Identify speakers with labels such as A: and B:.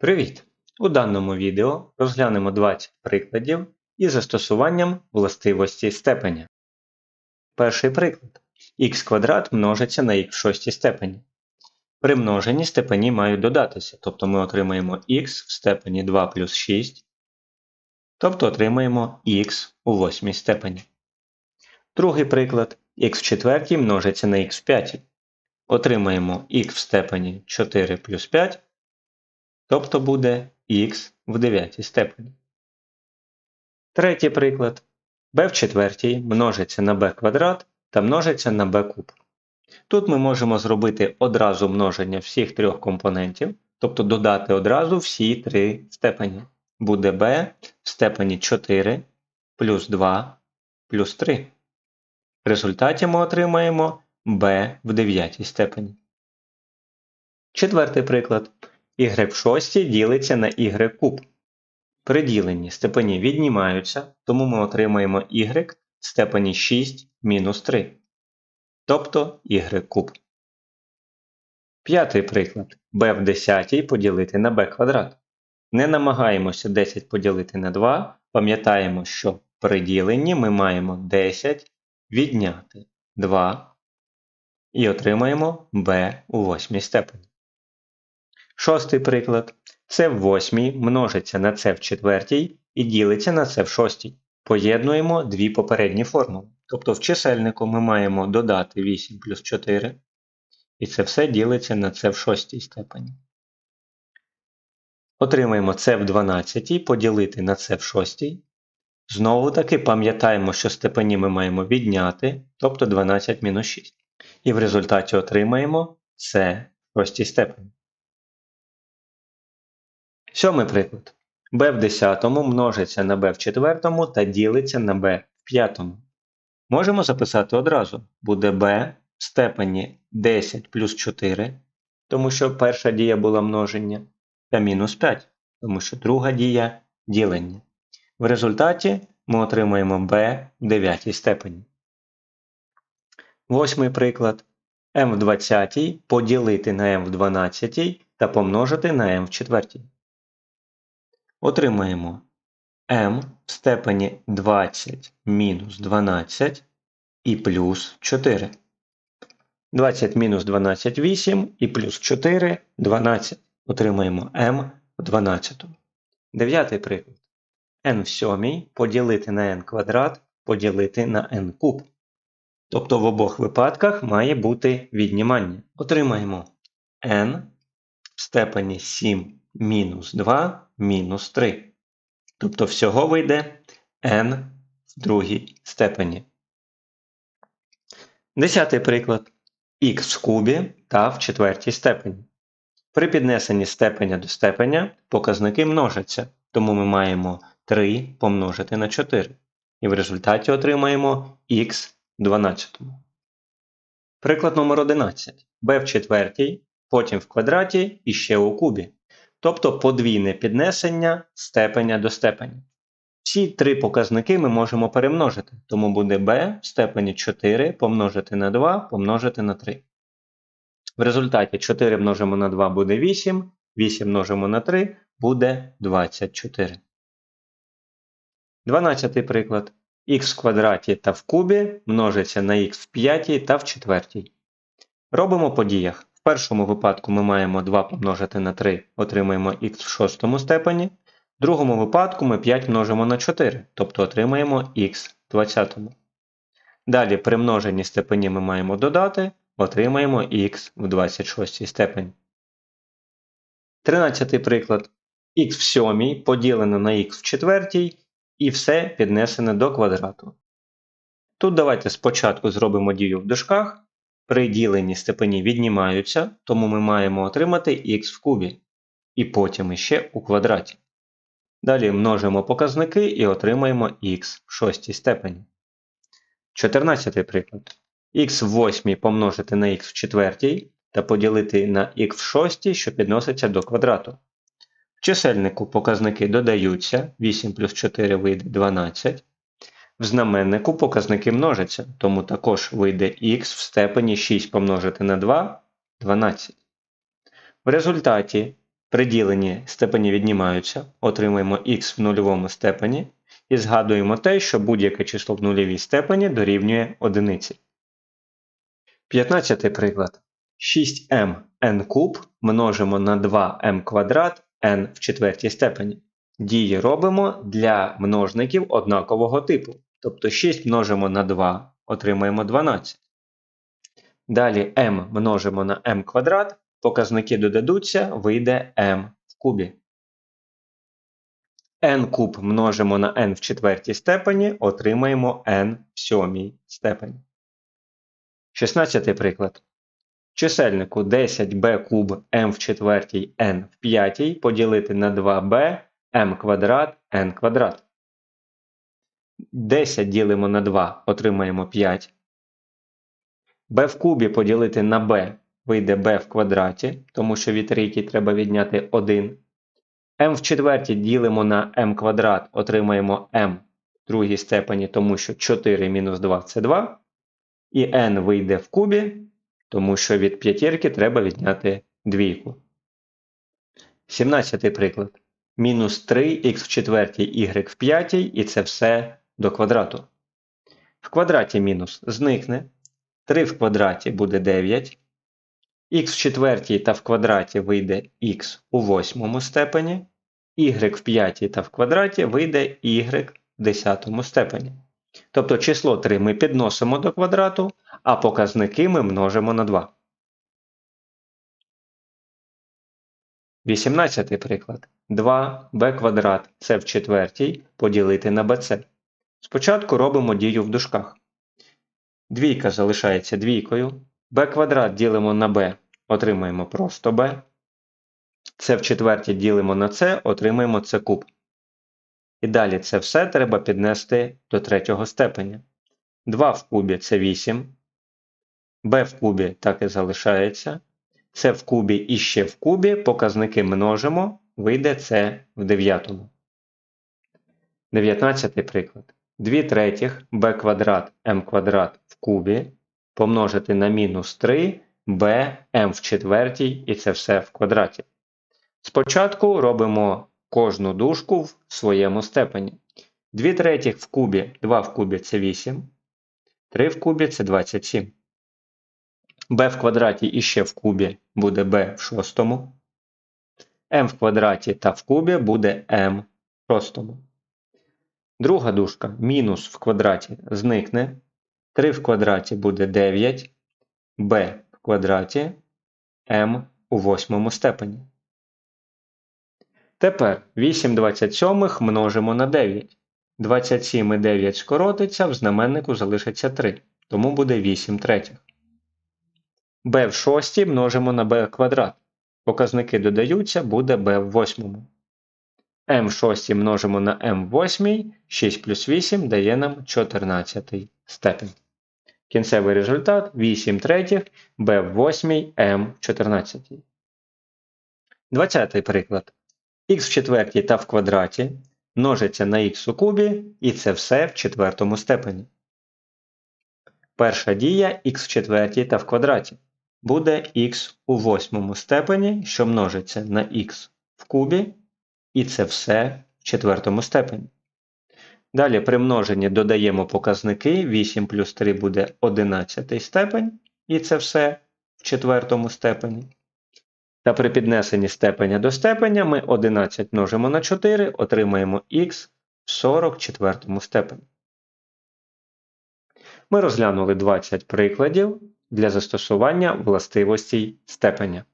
A: Привіт! У даному відео розглянемо 20 прикладів із застосуванням властивості степеня. Перший приклад. х квадрат множиться на х в шостій степені. При множенні степені мають додатися, тобто ми отримаємо х в степені 2 плюс 6, тобто отримаємо х у восьмій степені. Другий приклад. х в четвертій множиться на х в п'ятій. Отримаємо х в степені 4 плюс 5 тобто буде х в дев'ятій степені. Третій приклад. b в четвертій множиться на b квадрат та множиться на b куб. Тут ми можемо зробити одразу множення всіх трьох компонентів, тобто додати одразу всі три степені. Буде b в степені 4 плюс 2 плюс 3. В результаті ми отримаємо b в дев'ятій степені. Четвертий приклад y в шостій ділиться на y куб. При діленні степені віднімаються, тому ми отримаємо y в степені 6 мінус 3. Тобто y куб. П'ятий приклад. b в десятій поділити на b квадрат. Не намагаємося 10 поділити на 2. Пам'ятаємо, що при діленні ми маємо 10 відняти 2 і отримаємо b у восьмій степені. Шостий приклад. С в восьмій множиться на С в четвертій і ділиться на С в шостій. Поєднуємо дві попередні формули. Тобто в чисельнику ми маємо додати 8 плюс 4, і це все ділиться на С в шостій степені. Отримаємо С в 12 поділити на С в шостій. Знову таки пам'ятаємо, що степені ми маємо відняти, тобто 12 мінус 6. І в результаті отримаємо С в шостій степені. Сьомий приклад. b в десятому множиться на b в четвертому та ділиться на b в п'ятому. Можемо записати одразу. Буде b в степені 10 плюс 4, тому що перша дія була множення, та мінус 5, тому що друга дія ділення. В результаті ми отримаємо b в 9 степені. Восьмий приклад. m в 20 поділити на m в 12 та помножити на m в 4 отримаємо m в степені 20 мінус 12 і плюс 4. 20 мінус 12 8 і плюс 4 12. Отримаємо m в 12. Дев'ятий приклад. n в сьомій поділити на n квадрат поділити на n куб. Тобто в обох випадках має бути віднімання. Отримаємо n в степені 7 мінус 2 мінус 3. Тобто всього вийде n в другій степені. Десятий приклад. х в кубі та в четвертій степені. При піднесенні степеня до степеня показники множаться, тому ми маємо 3 помножити на 4. І в результаті отримаємо х в 12. Приклад номер 11. b в четвертій, потім в квадраті і ще у кубі тобто подвійне піднесення степеня до степеня. Всі три показники ми можемо перемножити, тому буде b в степені 4 помножити на 2 помножити на 3. В результаті 4 множимо на 2 буде 8, 8 множимо на 3 буде 24. 12 приклад. х в квадраті та в кубі множиться на х в п'ятій та в четвертій. Робимо по діях першому випадку ми маємо 2 помножити на 3, отримаємо х в шостому степені. В другому випадку ми 5 множимо на 4, тобто отримаємо х в 20. Далі при множенні степені ми маємо додати, отримаємо х в 26 степені. 13 приклад. х в 7 поділено на х в 4 і все піднесене до квадрату. Тут давайте спочатку зробимо дію в дужках, при діленні степені віднімаються, тому ми маємо отримати х в кубі. І потім іще у квадраті. Далі множимо показники і отримаємо х в шостій степені. 14 приклад. х в 8 помножити на х в четвертій та поділити на х в шостій, що підноситься до квадрату. В чисельнику показники додаються, 8 плюс 4 вийде 12. В знаменнику показники множаться, тому також вийде х в степені 6 помножити на 2 12. В результаті При діленні степені віднімаються, отримуємо х в нульовому степені і згадуємо те, що будь-яке число в нульовій степені дорівнює одиниці. 15 приклад. 6m n куб множимо на 2m квадрат n в четвертій степені. Дії робимо для множників однакового типу. Тобто 6 множимо на 2, отримаємо 12. Далі m множимо на m квадрат, показники додадуться, вийде m в кубі. n куб множимо на n в четвертій степені, отримаємо n в сьомій степені. 16 приклад. Чисельнику 10b куб m в четвертій n в п'ятій поділити на 2b m квадрат n квадрат. 10 ділимо на 2, отримаємо 5. b в кубі поділити на b вийде b в квадраті, тому що від трійки треба відняти 1. m в четвертій ділимо на m квадрат, отримаємо m в другій степені, тому що 4 мінус 2 це 2. І n вийде в кубі, тому що від п'ятірки треба відняти двійку. 17 приклад. Мінус 3х в четвертій y в п'ятій, і це все до квадрату. В квадраті мінус зникне. 3 в квадраті буде 9. Х в четвертій та в квадраті вийде х у восьмому степені. y в п'ятій та в квадраті вийде y в десятому степені. Тобто число 3 ми підносимо до квадрату, а показники ми множимо на 2. 18 приклад. 2b квадрат це в четвертій поділити на bc. Спочатку робимо дію в дужках. Двійка залишається двійкою. b квадрат ділимо на b, отримаємо просто b. Це в четвертій ділимо на c, отримаємо c куб. І далі це все треба піднести до третього степеня. 2 в кубі це 8. b в кубі так і залишається. Це в кубі і ще в кубі. Показники множимо, вийде це в дев'ятому. 19 приклад. 2 третіх b квадрат m квадрат в кубі помножити на мінус 3 b m в четвертій і це все в квадраті. Спочатку робимо кожну дужку в своєму степені. 2 третіх в кубі, 2 в кубі це 8, 3 в кубі це 27. b в квадраті і ще в кубі буде b в шостому. m в квадраті та в кубі буде m в шостому. Друга дужка мінус в квадраті зникне. 3 в квадраті буде 9, b в квадраті m у восьмому степені. Тепер 8 27 множимо на 9. 27 і 9 скоротиться, в знаменнику залишиться 3, тому буде 8 третіх. b в шостій множимо на b квадрат. Показники додаються, буде b в восьмому. M в шостій множимо на m в восьмій, 6 плюс 8 дає нам 14 степень. Кінцевий результат 8 третіх, b в восьмій, m в 14. 20 приклад х в четвертій та в квадраті множиться на х у кубі, і це все в четвертому степені. Перша дія х в четвертій та в квадраті буде х у восьмому степені, що множиться на х в кубі, і це все в четвертому степені. Далі при множенні додаємо показники 8 плюс 3 буде 11 степень, і це все в четвертому степені. Та при піднесенні степеня до степеня ми 11 множимо на 4, отримаємо х в 44 степені. Ми розглянули 20 прикладів для застосування властивостей степеня.